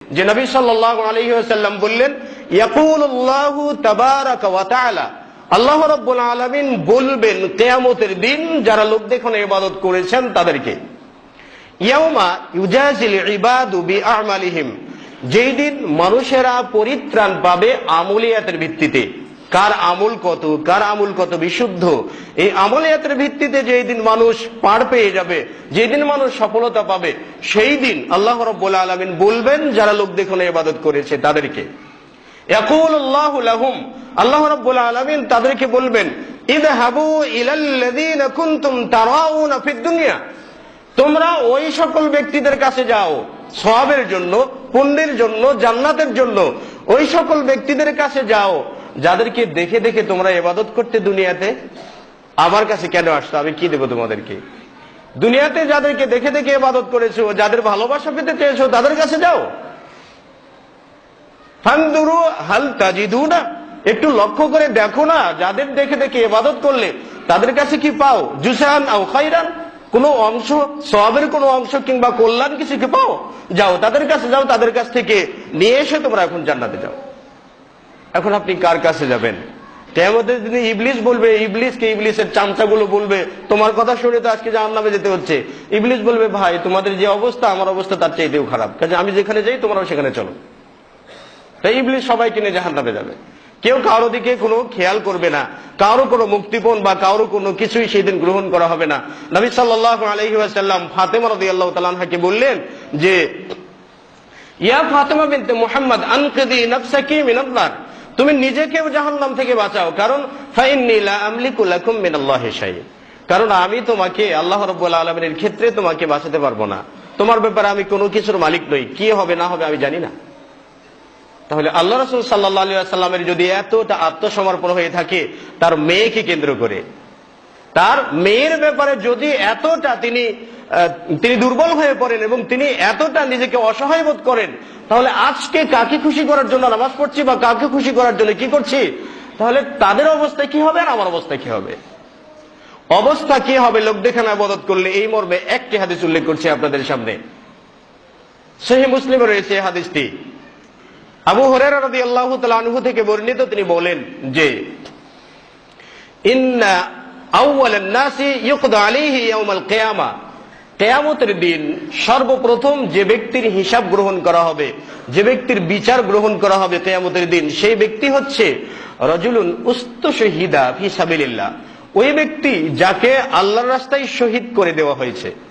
যে নবী সাল্লাল্লাহু আলাইহি বললেন আল্লাহ রাব্বুল আলামিন বলবেন, কিয়ামতের দিন যারা লোক দেখনে ইবাদত করেছেন তাদেরকে। ইয়াউমা যেই দিন মানুষেরা পরিত্রাণ পাবে আমলিয়াতের ভিত্তিতে। কার আমল কত, কার আমল কত বিশুদ্ধ? এই আমলিয়াতের ভিত্তিতে যেই দিন মানুষ পার পেয়ে যাবে, যেই দিন মানুষ সফলতা পাবে, সেই দিন আল্লাহ রব্বুল আলমিন বলবেন, যারা লোক দেখনে ইবাদত করেছে তাদেরকে। আল্লাহু রাব্বুল আলামিন তাদেরকে বলবেন, ইযহাবু ইলাল্লাযীনা কুনতুম তারাউনা ফিদ দুনিয়া। তোমরা ওই সকল ব্যক্তিদের কাছে যাও, সওয়াবের জন্য, পুণ্যের জন্য, জান্নাতের জন্য, ওই সকল ব্যক্তিদের কাছে যাও যাদেরকে দেখে দেখে তোমরা এবাদত করতে দুনিয়াতে, আমার কাছে কেন আসতো আমি কি দেবো তোমাদেরকে? দুনিয়াতে যাদেরকে দেখে দেখে ইবাদত করেছ, যাদের ভালোবাসা পেতে চেয়েছো, তাদের কাছে যাও। হাল তাজিদু না একটু লক্ষ্য করে দেখো না, যাদের দেখে দেখে ইবাদত করলে তাদের কাছে কি পাও? জুসান আও খাইরান কোন অংশ সবের কোন অংশ কিংবা কল্যাণ কিছু কি পাও? যাও, তাদের কাছে যাও, তাদের কাছ থেকে নিয়ে এসে তোমরা এখন জান্নাতে যাও। এখন আপনি কার কাছে যাবেন? দিনে ইবলিস বলবে, ইবলিসকে ইবলিসের চামচাগুলো বলবে, তোমার কথা শুনে তো আজকে জাহান নামে যেতে হচ্ছে। ইবলিস বলবে, ভাই, তোমাদের যে অবস্থা, আমার অবস্থা তার চাইতেও খারাপ। কাজে আমি যেখানে যাই, তোমরাও সেখানে চলো। তাই ইবলিস সবাই কিনে জাহান নামে যাবে। কেউ কারও দিকে কোনো খেয়াল করবে না। কারও কোনো মুক্তিপণ বা কারও কোনো কিছুই সেই দিন গ্রহণ করা হবে না। নবী সাল্লাহ আলহি আসাল্লাম ফাতেমা রদি আল্লাহ তালাহাকে বললেন যে, ইয়া ফাতেমা বিনতে মোহাম্মদ, আনকেদি নফসাকি তুমি নিজেকেও জাহান্নাম থেকে বাঁচাও। কারণ কারণ আমি তোমাকে, আল্লাহ রব্বুল আলমের ক্ষেত্রে তোমাকে বাঁচাতে পারব না। তোমার ব্যাপারে আমি কোনো কিছুর মালিক নই। কি হবে, না হবে আমি জানি না। তাহলে আল্লাহ রসুল সাল্লাহ সাল্লামের যদি এতটা আত্মসমর্পণ হয়ে থাকে, তার মেয়েকে কেন্দ্র করে। তার মেয়ের ব্যাপারে যদি এতটা তিনি তিনি দুর্বল হয়ে পড়েন এবং তিনি এতটা নিজেকে অসহায় বোধ করেন, তাহলে আজকে কাকে খুশি করার জন্য নামাজ পড়ছি বা কাকে খুশি করার জন্য কি করছি? তাহলে তাদের অবস্থা কি হবে আর আমার অবস্থা কি হবে? অবস্থা কি হবে লোক দেখে না বদত করলে এই মর্মে একটি হাদিস উল্লেখ করছি আপনাদের সামনে। সহি মুসলিমে রয়েছে হাদিসটি। আবু হরেরা রাদি আল্লাহ থেকে বর্ণিত তিনি বলেন যে, ইন্না কেয়ামতের দিন সর্বপ্রথম যে ব্যক্তির হিসাব গ্রহণ করা হবে, যে ব্যক্তির বিচার গ্রহণ করা হবে কেয়ামতের দিন, সেই ব্যক্তি হচ্ছে রজুলুন উস্ত শহীদা ফিসাবিল্লাহ ওই ব্যক্তি যাকে আল্লাহর রাস্তায় শহীদ করে দেওয়া হয়েছে।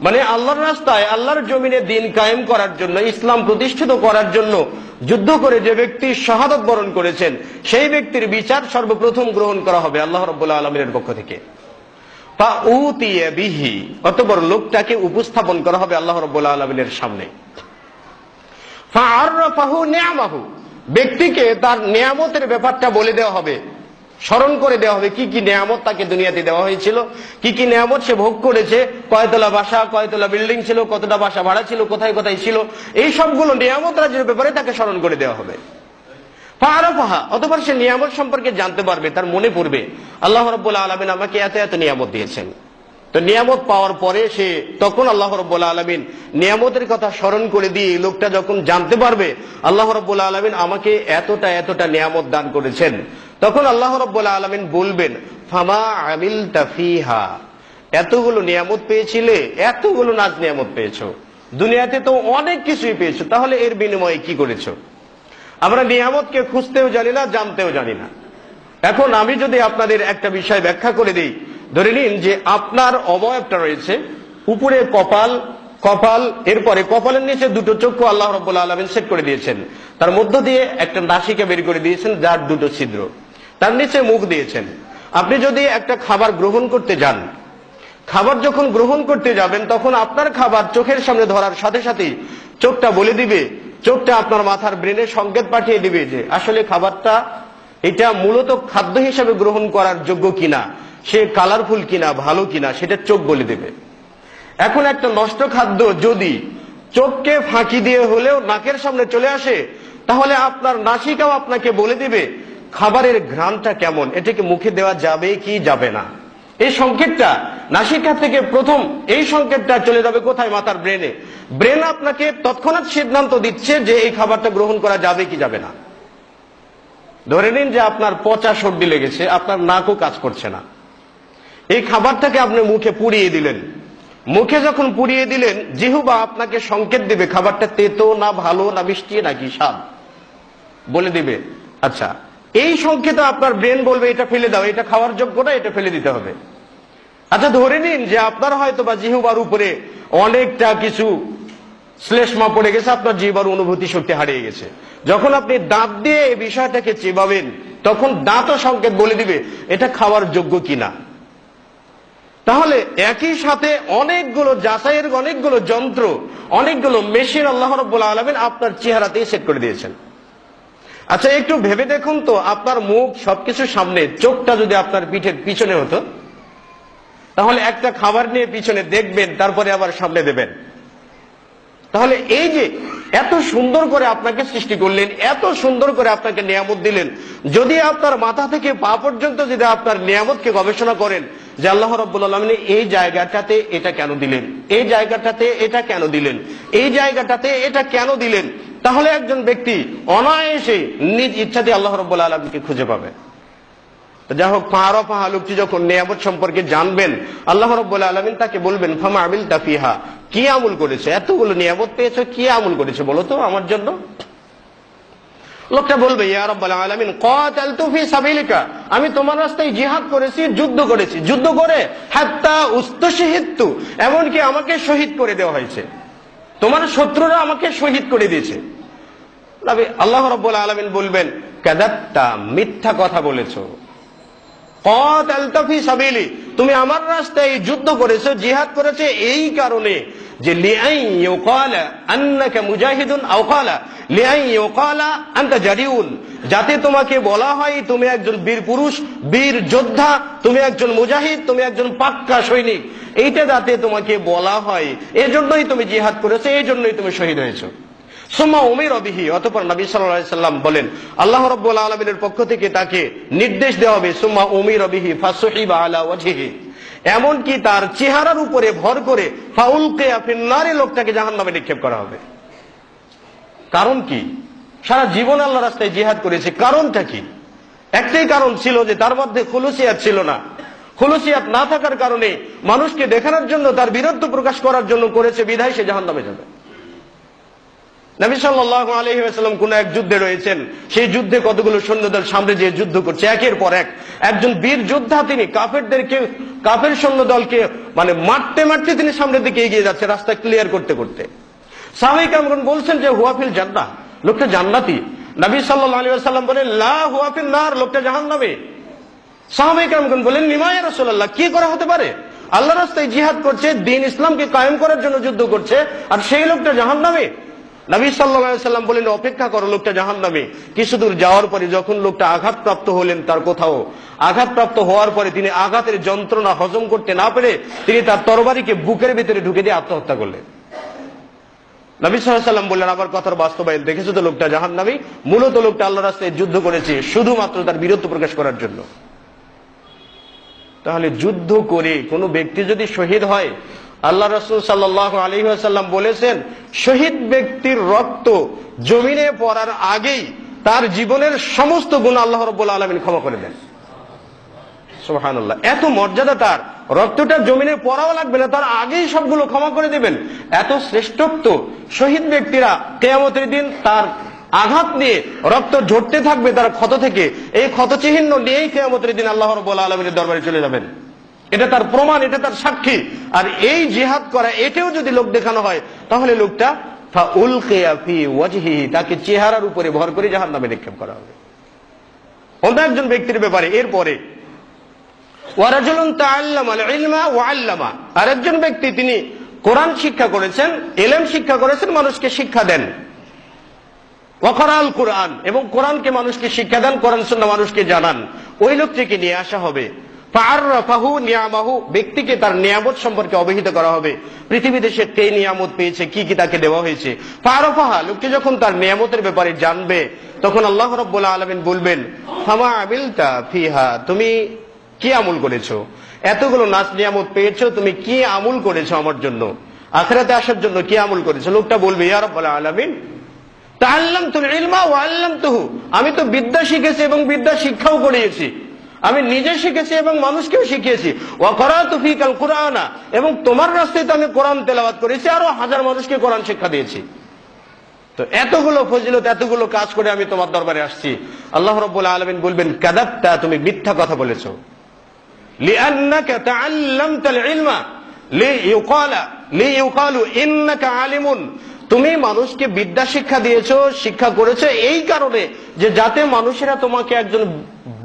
মানে আল্লাহর রাস্তায় আল্লাহর জমিনে দিন কায়েম করার জন্য, ইসলাম প্রতিষ্ঠিত করার জন্য যুদ্ধ করে যে ব্যক্তি শাহাদত বরণ করেছেন, সেই ব্যক্তির বিচার সর্বপ্রথম গ্রহণ করা হবে আল্লাহ রব্বুল্লাহ আলমিনের পক্ষ থেকে। বিহি, অতপর লোকটাকে উপস্থাপন করা হবে আল্লাহ রব্বুল্লাহ আলমিনের সামনে। ব্যক্তিকে তার নিয়ামতের ব্যাপারটা বলে দেওয়া হবে। স্মরণ করে দেওয়া হবে কি কি নিয়ামত তাকে দুনিয়াতে দেওয়া হয়েছিল, কি কি নিয়ামত সে ভোগ করেছে, কয়তলা বাসা, কয়তলা বিল্ডিং ছিল, কতটা বাসা ভাড়া ছিল, কোথায় কোথায় ছিল, এই সবগুলো নিয়ামত রাজ্যের ব্যাপারে তাকে স্মরণ করে দেওয়া হবে। ফাহারা অতপর সে নিয়ামত সম্পর্কে জানতে পারবে, তার মনে পড়বে, আল্লাহ রব্বুল্লাহ আলমিন আমাকে এত এত নিয়ামত দিয়েছেন। তো নিয়ামত পাওয়ার পরে সে তখন আল্লাহ রব্বুল্লাহ আলমিন নিয়ামতের কথা স্মরণ করে দিয়ে লোকটা যখন জানতে পারবে, আল্লাহ রব্বুল্লাহ আলমিন আমাকে এতটা এতটা নিয়ামত দান করেছেন। তখন আল্লাহ রব্বুল্লাহ আলমিন বলবেন, ফামা আমিল তাফিহা এতগুলো নিয়ামত পেয়েছিলে, এতগুলো নাচ নিয়ামত পেয়েছ। দুনিয়াতে তো অনেক কিছুই পেয়েছ, তাহলে এর বিনিময়ে কি করেছ? আমরা নিয়ামতকে খুঁজতেও জানি না, জানতেও জানি না। এখন আমি যদি আপনাদের একটা বিষয় ব্যাখ্যা করে দিই, ধরে নিন যে আপনার অবয়বটা রয়েছে, উপরে কপাল কপাল, এরপরে কপালের নিচে দুটো চক্ষু আল্লাহ রব্বুল্লা আলমিন সেট করে দিয়েছেন। তার মধ্য দিয়ে একটা নাসিকা বের করে দিয়েছেন, যার দুটো ছিদ্র। তার নিচে মুখ দিয়েছেন। আপনি যদি একটা খাবার গ্রহণ করতে যান, খাবার যখন গ্রহণ করতে যাবেন, তখন আপনার খাবার চোখের সামনে ধরার সাথে সাথেই চোখটা বলে দিবে, চোখটা আপনার মাথার ব্রেনে সংকেত পাঠিয়ে দিবে যে, আসলে খাবারটা, এটা মূলত খাদ্য হিসাবে গ্রহণ করার যোগ্য কিনা, সে কালারফুল কিনা, ভালো কিনা, সেটা চোখ বলে দেবে। এখন একটা নষ্ট খাদ্য যদি চোখকে ফাঁকি দিয়ে হলেও নাকের সামনে চলে আসে, তাহলে আপনার নাসিকাও আপনাকে বলে দিবে খাবারের ঘ্রাণটা কেমন? এটাকে মুখে দেওয়া যাবে কি যাবে না? এই সংকেতটা নাসিকা থেকে প্রথম এই সংকেতটা চলে যাবে কোথায়? মাথার ব্রেনে। ব্রেন আপনাকে তৎক্ষণাৎ সিদ্ধান্ত দিচ্ছে যে এই খাবারটা গ্রহণ করা যাবে কি যাবে না। ধরে নিন যে আপনার পচা সর্দি লেগেছে, আপনার নাকও কাজ করছে না। এই খাবারটাকে আপনি মুখে পুড়িয়ে দিলেন। মুখে যখন পুড়িয়ে দিলেন, জিহুবা আপনাকে সংকেত দিবে, খাবারটা তেতো না ভালো না মিষ্টি নাকি স্বাদ? বলে দিবে আচ্ছা। এই সংকেত আপনার ব্রেন বলবে, এটা ফেলে দাও, এটা খাওয়ার যোগ্য না, এটা ফেলে দিতে হবে। আচ্ছা ধরে নিন যে আপনার হয়তো বা জিহুবার উপরে অনেকটা কিছু শ্লেষ্মা পড়ে গেছে, আপনার জিহ্বার অনুভূতি শক্তি হারিয়ে গেছে। যখন আপনি দাঁত দিয়ে এই বিষয়টাকে চেবাবেন, তখন দাঁতও সংকেত বলে দিবে, এটা খাওয়ার যোগ্য কিনা? তাহলে একই সাথে অনেকগুলো যাচাইয়ের অনেকগুলো যন্ত্র, অনেকগুলো মেশিন আল্লাহ রব্বুল আলমিন আপনার চেহারাতেই সেট করে দিয়েছেন। আচ্ছা একটু ভেবে দেখুন তো, আপনার মুখ সবকিছু সামনে, চোখটা যদি আপনার পিঠের পিছনে হতো, তাহলে একটা খাবার নিয়ে পিছনে দেখবেন, তারপরে আবার সামনে দেবেন। তাহলে এই যে এত সুন্দর করে আপনাকে সৃষ্টি করলেন, এত সুন্দর করে আপনাকে নিয়ামত দিলেন, যদি আপনার মাথা থেকে পা পর্যন্ত যদি আপনার নিয়ামতকে গবেষণা করেন যে আল্লাহ রব্বুল আলমিন এই জায়গাটাতে এটা কেন দিলেন? এই জায়গাটাতে এটা কেন দিলেন? এই জায়গাটাতে এটা কেন দিলেন? তাহলে একজন ব্যক্তি অনায়াসে নিজ ইচ্ছা দিয়ে আল্লাহ রব্বুল আলমীকে খুঁজে পাবে। যাই হোক ফাহারা ফাহা লোকটি যখন নিয়ামত সম্পর্কে জানবেন, আল্লাহ রব্বুল আলমিন তাকে বলবেন, ফামা আমিল তাফিহা কি আমল করেছে? এতগুলো নিয়ামত পেয়েছ, কি আমল করেছে বলো তো আমার জন্য? লোকটা বলবে আমি তোমার রাস্তায় জিহাদ করেছি, যুদ্ধ করেছি। যুদ্ধ করে হাত্তা উস্তশহিদতু এমনকি আমাকে শহীদ করে দেওয়া হয়েছে। তোমার শত্রুরা আমাকে শহীদ করে দিয়েছে। আল্লাহ রাব্বুল আলামিন বলবেন কাযাত্তা মিথ্যা কথা বলেছ। কাতালতু ফি সাবিলি, তুমি আমার রাস্তায় যুদ্ধ করেছ, জিহাদ করেছে এই কারণে যে লিআই মুজাহিদুন আও যাতে তোমাকে বলা হয়, তুমি একজন বীর পুরুষ, বীর যোদ্ধা, তুমি একজন মুজাহিদ, তুমি একজন পাক্কা সৈনিক। এইটা যাতে তোমাকে বলা হয়, এজন্যই তুমি জিহাদ করেছ এই জন্যই তুমি শহীদ হয়েছো। বলেন পক্ষ থেকে তাকে নির্দেশ দেওয়া হবে উমির ফাসহিবা আলা এমনকি তার চেহারার উপরে ভর করে ফাউলকে ফিন্নারে লোকটাকে জাহান্নামে নিক্ষেপ করা হবে। কারণ কি? সারা জীবন আল্লাহ রাস্তায় জিহাদ করেছে। কারণটা কি? একটাই কারণ ছিল যে তার মধ্যে খুলুসিয়াত ছিল না। খুলুসিয়াত না থাকার কারণে মানুষকে দেখানোর জন্য, তার বীরত্ব প্রকাশ করার জন্য করেছে বিধায় সে জাহান্নামে যাবে। নবী সাল্লাহ আলহিহাস্লাম কোন এক যুদ্ধে রয়েছেন। সেই যুদ্ধে কতগুলো সৈন্যদল সামনে যে যুদ্ধ করছে? একের পর এক। একজন বীর যোদ্ধা তিনি, কাফেরদেরকে, কাফের সৈন্যদলকে মানে মারতে মারতে তিনি সামনের দিকে এগিয়ে যাচ্ছে রাস্তা ক্লিয়ার করতে করতে। সাহাবিক আমরন বলছেন যে হুয়াফিল জান্না লোকটা জান্নাতি। নবী সাল্লাহ আলী সাল্লাম বলেন, লা হুয়াফিল নার লোকটা জাহান নামে সাহাবিক আমরন বলেন নিমায় রসোল্লাহ কি করা হতে পারে? আল্লাহ রাস্তায় জিহাদ করছে, দিন ইসলামকে কায়েম করার জন্য যুদ্ধ করছে, আর সেই লোকটা জাহান নামে নবী সাল্লাম বলেন, অপেক্ষা করো, লোকটা জাহান নামে কিছু দূর যাওয়ার পরে যখন লোকটা আঘাতপ্রাপ্ত হলেন তার কোথাও, আঘাতপ্রাপ্ত হওয়ার পরে তিনি আঘাতের যন্ত্রণা হজম করতে না পেরে তিনি তার তরবারিকে বুকের ভিতরে ঢুকে দিয়ে আত্মহত্যা করলেন। নবী সাল্লাম বললেন আবার কথার বাস্তবায়ন দেখেছ তো লোকটা জাহান নামী মূলত লোকটা আল্লাহ রাস্তায় যুদ্ধ করেছে, শুধুমাত্র তার বীরত্ব প্রকাশ করার জন্য। তাহলে যুদ্ধ করে কোনো ব্যক্তি যদি শহীদ হয়, আল্লাহ রসুল সাল্লাহ আলহিহাসাল্লাম বলেছেন, শহীদ ব্যক্তির রক্ত জমিনে পড়ার আগেই তার জীবনের সমস্ত গুণ আল্লাহ রব্বুল আলমিন ক্ষমা করে দেন। সোহানুল্লাহ এত মর্যাদা তার, রক্তটা জমিনে পড়াও লাগবে না, তার আগেই সবগুলো ক্ষমা করে দেবেন। এত শ্রেষ্ঠত্ব শহীদ ব্যক্তিরা কেয়ামতের দিন তার আঘাত নিয়ে রক্ত ঝরতে থাকবে তার ক্ষত থেকে, এই ক্ষত চিহ্ন নিয়েই কেয়ামতের দিন আল্লাহ রব্বুল আলমিনের দরবারে চলে যাবেন। এটা তার প্রমাণ, এটা তার সাক্ষী। আর এই জিহাদ করা এটাও যদি লোক দেখানো হয়, তাহলে লোকটা তাকে চেহারার উপরে ভর করে জাহান নামে নিক্ষেপ করা হবে। অন্য একজন ব্যক্তির ব্যাপারে, এরপরে আর একজন ব্যক্তি তিনি কোরআন শিক্ষা করেছেন, এলেম শিক্ষা করেছেন, মানুষকে শিক্ষা দেন। ওয়াকরাল কোরআন, এবং কোরআনকে মানুষকে শিক্ষা দেন, কোরআন মানুষকে জানান। ওই লোকটিকে নিয়ে আসা হবে। ব্যক্তিকে তার নিয়ামত সম্পর্কে অবহিত করা হবে। পৃথিবীতে সে কে নিয়ামত পেয়েছে, কি কি তাকে দেওয়া হয়েছে? ফারফাহা লোকটি যখন তার নিয়ামতের ব্যাপারে জানবে, তখন আল্লাহ রব্বুল্লাহ আলমিন বলবেন, ফামা আমিলতা ফিহা তুমি কি আমল করেছ? এতগুলো নাচ নিয়ামত পেয়েছ, তুমি কি আমল করেছ আমার জন্য? আখেরাতে আসার জন্য কি আমল করেছ? লোকটা বলবে, ইয়া রব্বাল আলামিন ইলমা ওয়া আল্লামতুহু। আমি তো বিদ্যা শিখেছি এবং বিদ্যা শিক্ষাও করিয়েছি। আমি নিজে শিখেছি এবং মানুষকেও শিখিয়েছি। ওয়া করাতু ফিকাল কুরআনা, এবং তোমার রাস্তায় তো আমি কোরআন তেলাওয়াত করেছি, আরও হাজার মানুষকে কোরআন শিক্ষা দিয়েছি। তো এতগুলো ফজিলত, এতগুলো কাজ করে আমি তোমার দরবারে আসছি। আল্লাহ রব্বুল আলমিন বলবেন, কাদাবতা, তুমি মিথ্যা কথা বলেছ। لأنك تعلمت العلم ليقال ليقال إنك عالم তুমি মানুষকে বিদ্যা শিক্ষা দিয়েছো শিক্ষা করেছো এই কারণে যে যাতে মানুষেরা তোমাকে একজন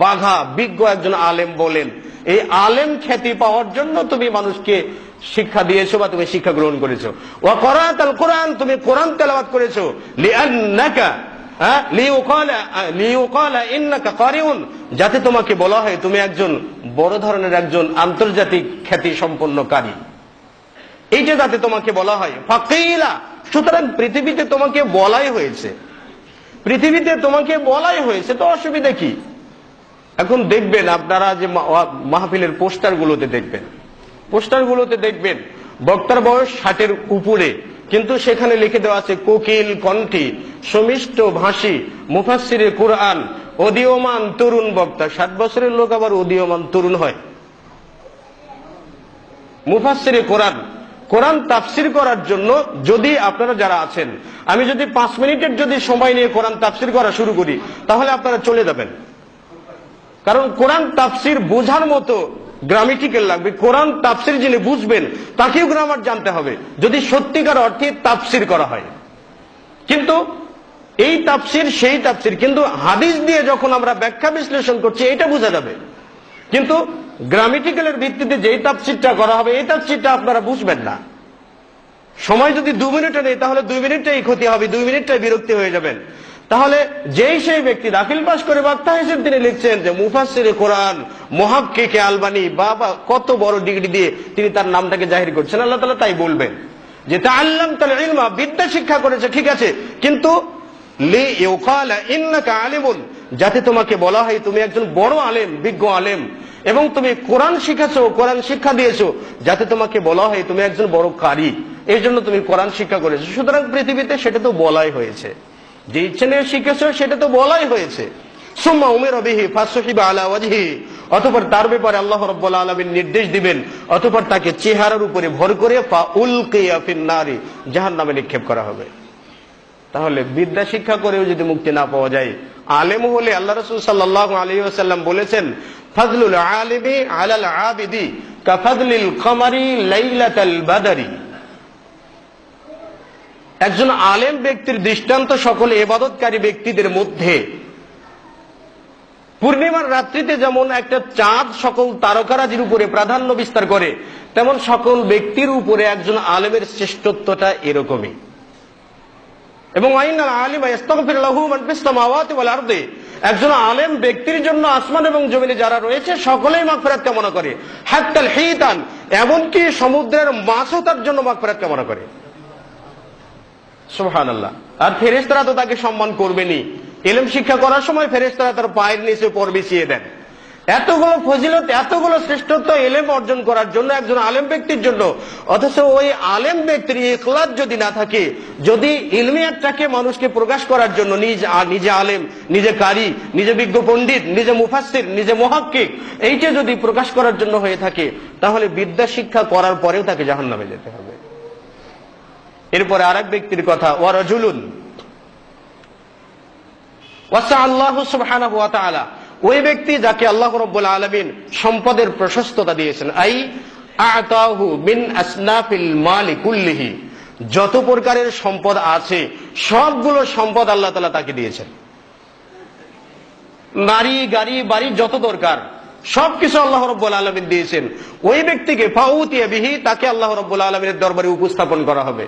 বাঘা বিজ্ঞ একজন আলেম বলেন এই আলেম খ্যাতি পাওয়ার জন্য তুমি মানুষকে শিক্ষা দিয়েছো বা তুমি শিক্ষা গ্রহণ করেছো ওয়া করাতাল কোরআন তুমি কোরআন তেলাওয়াত করেছো লিআন্নাকা হ্যাঁ, লিউকালা লিউকালা ইন্নাকা কারিউন যাতে তোমাকে বলা হয় তুমি একজন বড় ধরনের একজন আন্তর্জাতিক খ্যাতি সম্পন্ন কারী এইটা যাতে তোমাকে বলা হয়। ফাকিলা, সুতরাং পৃথিবীতে তোমাকে বলাই হয়েছে। পৃথিবীতে তোমাকে বলাই হয়েছে, তো অসুবিধা কি? এখন দেখবেন আপনারা যে মাহফিলের পোস্টার গুলোতে দেখবেন। পোস্টার গুলোতে দেখবেন, বক্তার বয়স ষাটের উপরে, কিন্তু সেখানে লিখে দেওয়া আছে, কোকিল কণ্ঠী, সমিষ্ট ভাষী মুফাসিরে কোরআন অদীয়মান তরুণ বক্তা ষাট বছরের লোক আবার অদীয়মান তরুণ হয়। মুফাসিরে কোরআন। কোরআন তাফসির করার জন্য যদি আপনারা যারা আছেন, আমি যদি পাঁচ মিনিটের যদি সময় নিয়ে কোরআন তাফসির করা শুরু করি, তাহলে আপনারা চলে যাবেন। কারণ কোরআন তাফসির বোঝার মতো গ্রামেটিক্যাল লাগবে। কোরআন তাফসির যিনি বুঝবেন, তাকেও গ্রামার জানতে হবে। যদি সত্যিকার অর্থে তাফসির করা হয়। কিন্তু এই তাফসির, সেই তাফসির, কিন্তু হাদিস দিয়ে যখন আমরা ব্যাখ্যা বিশ্লেষণ করছি এটা বোঝা যাবে। কিন্তু গ্রামেটিক্যালের ভিত্তিতে যেই তাফসিরটা করা হবে, এই তাফসিরটা আপনারা বুঝবেন না। সময় যদি দু মিনিটে নেই, তাহলে দুই মিনিটটাই ক্ষতি হবে, দুই মিনিটটাই বিরক্তি হয়ে যাবেন। তাহলে যেই সেই ব্যক্তি দাখিল পাশ করে বক্তা হিসেবে তিনি লিখছেন যে মুফাসিরে কোরআন মহাক্কে আলবানি বা বা কত বড় ডিগ্রি দিয়ে তিনি তার নামটাকে জাহির করছেন, আল্লাহ তালা তাই বলবেন। যে তা আল্লাম তাহলে ইলমা, বিদ্যা শিক্ষা করেছে, ঠিক আছে। কিন্তু লি যাতে তোমাকে বলা হয় তুমি একজন বড় আলেম, বিজ্ঞ আলেম। এবং তুমি কোরআন শিখেছো, কোরআন শিক্ষা দিয়েছ, যাতে তোমাকে বলা হয় তুমি একজন বড় কারি। এই জন্য তুমি কোরআন শিক্ষা করেছ। সুতরাং পৃথিবীতে সেটা তো বলাই হয়েছে। যে ইচ্ছে নিয়ে শিখেছো, সেটা তো বলাই হয়েছে। সুম্মা উমের অবিহি ফাঁসহিবা আলা ওয়াজহি। অতপর তার ব্যাপারে আল্লাহ রব্বুল আলমিন নির্দেশ দিবেন। অতপর তাকে চেহারার উপরে ভর করে ফা উলকিয়া ফিন্নারি জাহান নামে নিক্ষেপ করা হবে। তাহলে বিদ্যা শিক্ষা করেও যদি মুক্তি না পাওয়া যায়। আলেম হলে আল্লাহ রসুল সাল্লাহ আলী আসাল্লাম বলেছেন, ফাজলুল আলিমি আলাল আবিদি কাফাদলিল কমারি লাইলাতাল বাদারি। একজন আলেম ব্যক্তির দৃষ্টান্ত সকল এবাদতকারী ব্যক্তিদের মধ্যে। পূর্ণিমার রাত্রিতে যেমন একটা চাঁদ সকল তারকারাজির উপরে প্রাধান্য বিস্তার করে, তেমন সকল ব্যক্তির উপরে একজন আলেমের শ্রেষ্ঠত্বটা এরকমই। এবং একজন আলেম ব্যক্তির জন্য আসমান এবং জমিনে যারা রয়েছে, সকলেই মাগফিরাত কামনা করে। হাত্তাল হিতান, এমনকি সমুদ্রের মাছও তার জন্য মাগফিরাত কামনা করে। আর ফেরেশতারা তো তাকে সম্মান করবেনি এলেম শিক্ষা করার সময় ফেরেশতারা তার পায়ের নিচে পর বিছিয়ে দেন। এতগুলো ফজিলত, এতগুলো শ্রেষ্ঠত্ব এলেম অর্জন করার জন্য একজন আলেম ব্যক্তির জন্য। অথচ ওই আলেম ব্যক্তির ইখলাস যদি না থাকে, যদি ইলমিয়াতটাকে মানুষকে প্রকাশ করার জন্য নিজ নিজে আলেম, নিজে কারি, নিজে বিজ্ঞ পণ্ডিত, নিজে মুফাসির নিজে মহাক্কিক, এইটা যদি প্রকাশ করার জন্য হয়ে থাকে, তাহলে বিদ্যা শিক্ষা করার পরেও তাকে জাহান্নামে যেতে হবে। এরপরে আরেক ব্যক্তির কথা ওয়ারাজুলুন ওয়াসা আল্লাহ সুবহানাহু ওয়া তাআলা। ওই ব্যক্তি যাকে আল্লাহ রাব্বুল আলামিন সম্পদের প্রশস্ততা দিয়েছেন। আই আতাহু মিন আসনাফিল মালি যত প্রকারের সম্পদ আছে, সবগুলো সম্পদ আল্লাহ তালা তাকে দিয়েছেন। নারী, গাড়ি, বাড়ি, যত দরকার, সবকিছু আল্লাহ রব্বুল আলমিন দিয়েছেন। ওই ব্যক্তিকে ফাউতিয়া বিহি, তাকে আল্লাহ রব্বুল আলমিনের দরবারে উপস্থাপন করা হবে।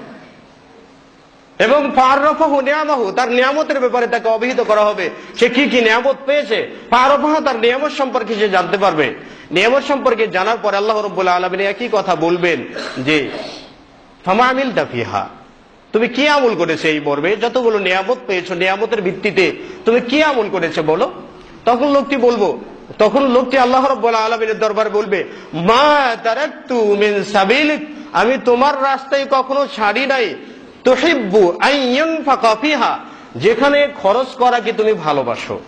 এবং ফারফাহু নিয়ামাহু, তার নিয়ামতের ব্যাপারে তাকে অবহিত করা হবে। সে কি কি নিয়ামত পেয়েছে? ফারফাহ তার নিয়ামত সম্পর্কে সে জানতে পারবে। নিয়ামত সম্পর্কে জানার পর আল্লাহ রব্বুল আলমিন একই কথা বলবেন যে ফামামিল দাফিহা তুমি কি আমল করেছে এই পর্বে যতগুলো নিয়ামত পেয়েছ, নিয়ামতের ভিত্তিতে তুমি কি আমল করেছে বলো? তখন লোকটি বলব, তখন লোকটি আল্লাহ রব্বুল আলমিনের দরবারে বলবে, মা তারাক্তু মিন সাবিলিক, আমি তোমার রাস্তায় কখনো ছাড়ি নাই। যেখানে খরচ করাকে তুমি ভালোবাসো।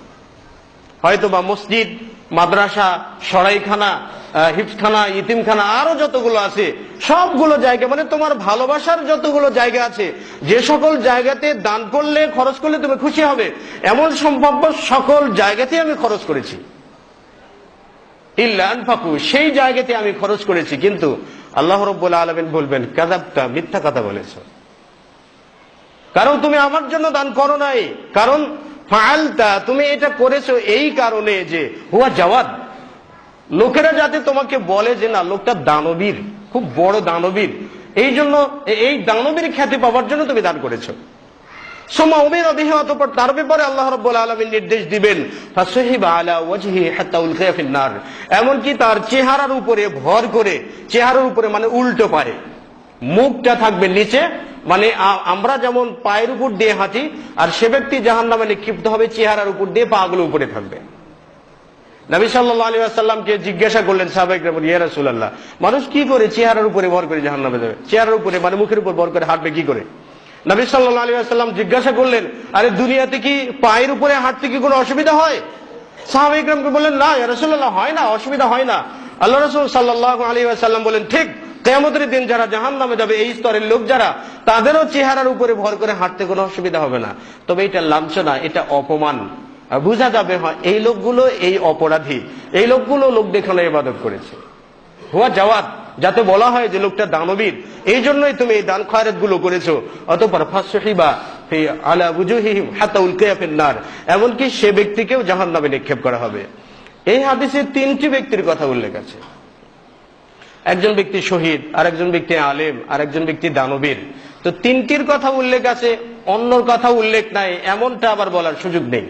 হয়তো বা মসজিদ মাদ্রাসা সরাইখানা আহ, হিফখানা ইতিমখানা আরও যতগুলো আছে সবগুলো জায়গা মানে তোমার ভালোবাসার যতগুলো জায়গা আছে যে সকল জায়গাতে দান করলে খরচ করলে তুমি খুশি হবে। এমন সম্ভাব্য সকল জায়গাতে আমি খরচ করেছি। ইল্লা আনফাকু সেই জায়গাতে আমি খরচ করেছি কিন্তু আল্লাহ রব্বুল আলমিন বলবেন কাদাবটা মিথ্যা কথা বলেছ। কারণ তুমি আমার জন্য দান করো নাই। কারণ ফালতা তুমি এটা করেছ এই কারণে যে হুয়া জওয়াদ। লোকেরা যাতে তোমাকে বলে যে, না, লোকটা দানবীর, খুব বড় দানবীর। এই জন্য, এই দানবীর খ্যাতি পাওয়ার জন্য তুমি দান করেছ। সোমা উমের অবিহে অতপর তার ব্যাপারে আল্লাহ রব্বুল আলমীর নির্দেশ দিবেন এমনকি তার চেহারার উপরে ভর করে, চেহারার উপরে মানে উল্টো পায়ে। মুখটা থাকবে নিচে মানে আমরা যেমন পায়ের উপর দিয়ে হাঁটি, আর সে ব্যক্তি জাহান নামে নিক্ষিপ্ত হবে চেহারার উপর দিয়ে পাগুলো উপরে থাকবে। নবী সাল্লাহ আলী আসাল্লামকে জিজ্ঞাসা করলেন, সাবেক ইয়া রাসূলুল্লাহ, মানুষ কি করে চেহারার উপরে ভর করে জাহান নামে যাবে? চেহারার উপরে মানে মুখের উপর ভর করে হাঁটবে কি করে? নবী সাল্লাহ আলী আসাল্লাম জিজ্ঞাসা করলেন, আরে দুনিয়াতে কি পায়ের উপরে হাঁটতে কি কোনো অসুবিধা হয়? সাহাবা ইকরামকে বললেন, না, ইয়া রাসূলুল্লাহ, হয় না, অসুবিধা হয় না। আল্লাহ রসুল সাল্লাহ আলী আসাল্লাম বলেন ঠিক কেয়ামতের দিন যারা জাহান নামে যাবে, এই স্তরের লোক যারা, তাদেরও চেহারার উপরে ভর করে হাঁটতে কোনো অসুবিধা হবে না। তবে এটা লাঞ্ছনা, এটা অপমান। বোঝা যাবে, হয়, এই লোকগুলো এই অপরাধী। এই লোকগুলো লোক দেখানো ইবাদত করেছে। হুয়া জাওয়াত, যাতে বলা হয় যে লোকটা দানবীর। এই জন্যই তুমি এই দান খয়রাতগুলো করেছ। অতপর ফাসহিবা ফি আলা বুজুহিহিম হাত্তা উলকিয়া ফিন নার। এমনকি সে ব্যক্তিকেও জাহান্নামে নিক্ষেপ করা হবে। এই হাদিসে তিনটি ব্যক্তির কথা উল্লেখ আছে। একজন ব্যক্তি শহীদ আর একজন ব্যক্তি আলেম আর একজন ব্যক্তি দানবীর। তো তিনটির কথা উল্লেখ আছে, অন্যর কথা উল্লেখ নাই, এমনটা আবার বলার সুযোগ নেই।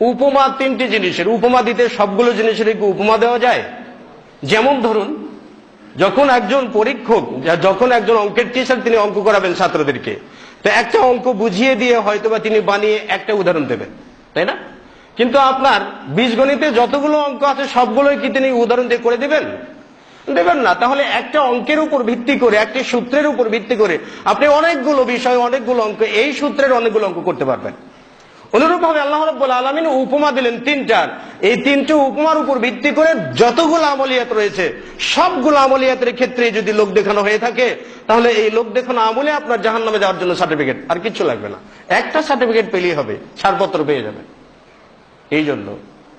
উপমা তিনটি জিনিসের, উপমা দিতে সবগুলো জিনিসের উপমা দেওয়া যায়? যেমন ধরুন, যখন একজন পরীক্ষক, যখন একজন অঙ্কের টিচার তিনি অঙ্ক করাবেন ছাত্রদেরকে, তো একটা অঙ্ক বুঝিয়ে দিয়ে হয়তোবা তিনি বানিয়ে একটা উদাহরণ দেবেন, তাই না? কিন্তু আপনার বীজগণিতে যতগুলো অঙ্ক আছে, সবগুলোই কি তিনি উদাহরণ দিয়ে করে দেবেন? দেবেন না। তাহলে একটা অঙ্কের উপর ভিত্তি করে, একটি সূত্রের উপর ভিত্তি করে আপনি অনেকগুলো বিষয়, অনেকগুলো অঙ্ক, এই সূত্রের অনেকগুলো অঙ্ক করতে পারবেন। অনুরূপ ভাবে আল্লাহ রব্বুল আলমিন উপমা দিলেন তিনটার। এই তিনটে উপমার উপর ভিত্তি করে যতগুলো আমলিয়াত রয়েছে, সবগুলো আমলিয়াতের ক্ষেত্রে যদি লোক দেখানো হয়ে থাকে, তাহলে এই লোক দেখানো আমলে আপনার জাহান নামে যাওয়ার জন্য সার্টিফিকেট, আর কিচ্ছু লাগবে না। একটা সার্টিফিকেট পেলেই হবে, ছাড়পত্র পেয়ে যাবে এই জন্য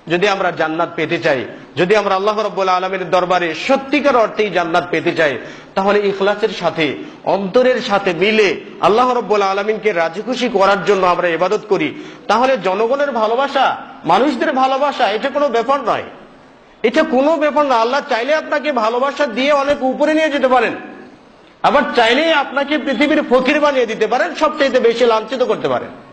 যদি আমরা জান্নাত পেতে চাই, যদি আমরা আল্লাহ রব্বুল আলমের দরবারে সত্যিকার অর্থেই জান্নাত পেতে চাই, তাহলে ইখলাসের সাথে, অন্তরের সাথে মিলে আল্লাহ রব্বুল আলমিনকে রাজি খুশি করার জন্য আমরা ইবাদত করি। তাহলে জনগণের ভালোবাসা, মানুষদের ভালোবাসা, এটা কোনো ব্যাপার নয়। এটা কোনো ব্যাপার না। আল্লাহ চাইলে আপনাকে ভালোবাসা দিয়ে অনেক উপরে নিয়ে যেতে পারেন। আবার চাইলেই আপনাকে পৃথিবীর ফকির বানিয়ে দিতে পারেন সবচেয়ে বেশি লাঞ্ছিত করতে পারেন।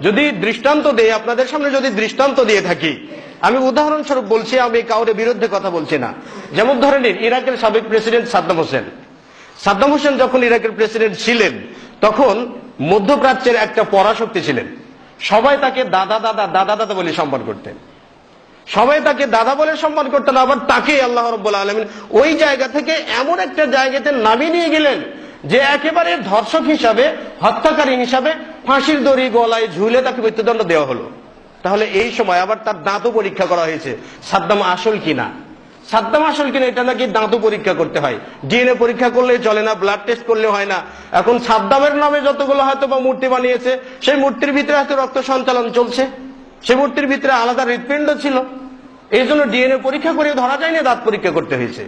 যদি দৃষ্টান্ত দেই, আপনাদের সামনে যদি দৃষ্টান্ত দিয়ে থাকি, আমি উদাহরণস্বরূপ বলছি, আমি কাউরে বিরুদ্ধে কথা বলছি না। যেমন ধরে নিন, ইরাকের সাবেক president Saddam Hussein. Saddam Hussein যখন ইরাকের প্রেসিডেন্ট ছিলেন, তখন মধ্যপ্রাচ্যের একটা পরাশক্তি ছিলেন। সবাই তাকে দাদা দাদা দাদা দাদা বলে সম্মান করতেন। সবাই তাকে দাদা বলে সম্মান করতেন, আবার তাকে আল্লাহ রব্বুল আলমিন ওই জায়গা থেকে এমন একটা জায়গাতে নামিয়ে নিয়ে গেলেন, যে একেবারে ধর্ষক হিসাবে, হত্যাকারী হিসাবে ফাঁসির দড়ি গলায় ঝুলে তাকে মৃত্যুদণ্ড দেওয়া হলো। তাহলে এই সময় আবার তার দাঁতও পরীক্ষা করা হয়েছে। সাদ্দাম আসল কিনা? সাদ্দাম আসল কিনা এটা নাকি দাঁতও পরীক্ষা করতে হয়। ডিএনএ পরীক্ষা করলে চলে না ব্লাড টেস্ট করলে হয় না। এখন সাদ্দামের নামে যতগুলো হয়তো বা মূর্তি বানিয়েছে, সেই মূর্তির ভিতরে হয়তো রক্ত সঞ্চালন চলছে। সেই মূর্তির ভিতরে আলাদা হৃৎপিণ্ড ছিল। এই জন্য ডিএনএ পরীক্ষা করে ধরা যায় না দাঁত পরীক্ষা করতে হয়েছে।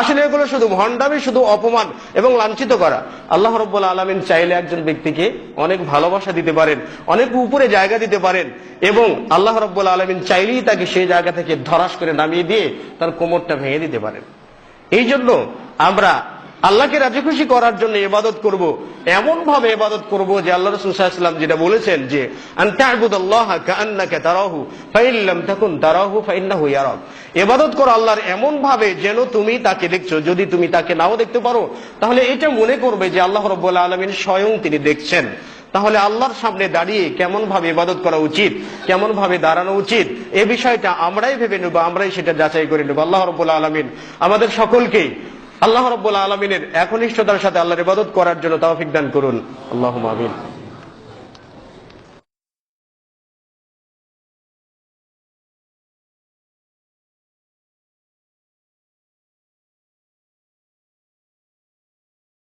আসলে এগুলো শুধু ভণ্ডামি, শুধু অপমান এবং লাঞ্ছিত করা। আল্লাহ রব্বুল আলমিন চাইলে একজন ব্যক্তিকে অনেক ভালোবাসা দিতে পারেন, অনেক উপরে জায়গা দিতে পারেন এবং আল্লাহ রব্বুল আলমিন চাইলেই তাকে সেই জায়গা থেকে ধরাস করে নামিয়ে দিয়ে তার কোমরটা ভেঙে দিতে পারেন। এই জন্য আমরা আল্লাহকে রাজি খুশি করার জন্য ইবাদত করব এমন ভাবে ইবাদত করব যে আল্লাহ রসুল সাল্লাম যেটা বলেছেন যে ইবাদত করো আল্লাহর এমন ভাবে যেন তুমি তাকে দেখছ, যদি তুমি তাকে নাও দেখতে পারো, তাহলে এটা মনে করবে যে আল্লাহ রব্বুল আলমিন স্বয়ং তিনি দেখছেন। তাহলে আল্লাহর সামনে দাঁড়িয়ে কেমন ভাবে ইবাদত করা উচিত কেমন ভাবে দাঁড়ানো উচিত, এ বিষয়টা আমরাই ভেবে নেব, আমরাই সেটা যাচাই করে নেব। আল্লাহ রব্বুল আলমিন আমাদের সকলকে আল্লাহ রব্বুল আলমিনের একনিষ্ঠতার সাথে আল্লাহর ইবাদত করার জন্য তাওফিক দান করুন। আল্লাহ আমিন।